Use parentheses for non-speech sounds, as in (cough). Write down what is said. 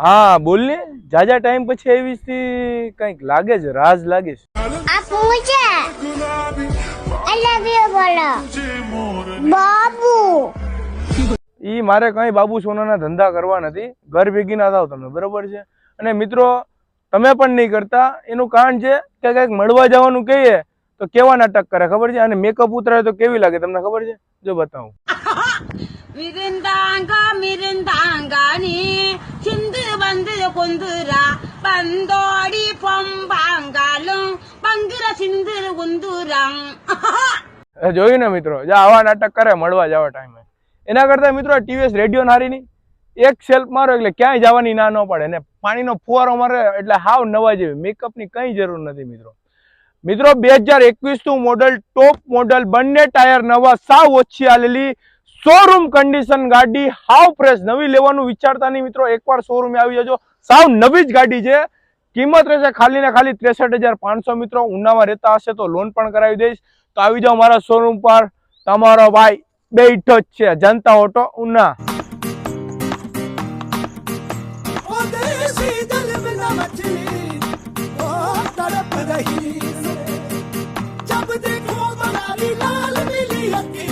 હા બોલ ને. જાજા ટાઈમ પછી આવી થી કંઈક લાગે છે રાજ લાગે છે. બાબુ. ઈ મારે કઈ બાબુ સોનાના ધંધા કરવા નથી. ઘર ભેગી ના થાવ તમે બરોબર છે? અને મિત્રો તમે પણ નહીં કરતા. એનું કારણ છે કે કંઈક મળવા જવાનું કહીએ તો કેવા નાટક કરે ખબર છે? અને મેકઅપ ઉતરાય તો કેવી લાગે તમને ખબર છે? જો બતાવું. (laughs) મિરિંદા મિરિંદા. வந்து கொந்துரா பந்தோடி பொம்பாங்காலும் பங்குர சிந்து குந்துராங் (laughs) એ જોયું ને મિત્રો જે આવા નાટક કરે મળવા જવા ટાઈમે એના કરતા મિત્રો ટીવીએસ રેડિયો નારી ની એક સેલ્ફ મારો એટલે ક્યાંય જવાની ના ન પડે ને પાણીનો ફુવારો મારે એટલે હાવ નવા જેવી મેકઅપની કઈ જરૂર નથી મિત્રો મિત્રો બે હજાર એકવીસ નું મોડલ ટોપ મોડલ બંને ટાયર નવા સાવ ઓછી આલેલી શોરૂમ કન્ડિશન ગાડી હાવ ફ્રેશ નવી લેવાનું વિચારતા નહીં મિત્રો. એકવાર શોરૂમે આવી જજો. સાવ નવી જ ગાડી છે. કિંમત રહેશે ખાલી ને ખાલી ત્રેસઠ હજાર પાંચસો મિત્રો. ઉનામાં રહેતા હશે તો લોન પણ કરાવી દઈશ. તો આવી જાઓ મારા શોરૂમ પર. તમારો ભાઈ બેઠો જ છે. જનતા ઓટો ઉના. જબ દેખો મનારી લાલ મિલી હતી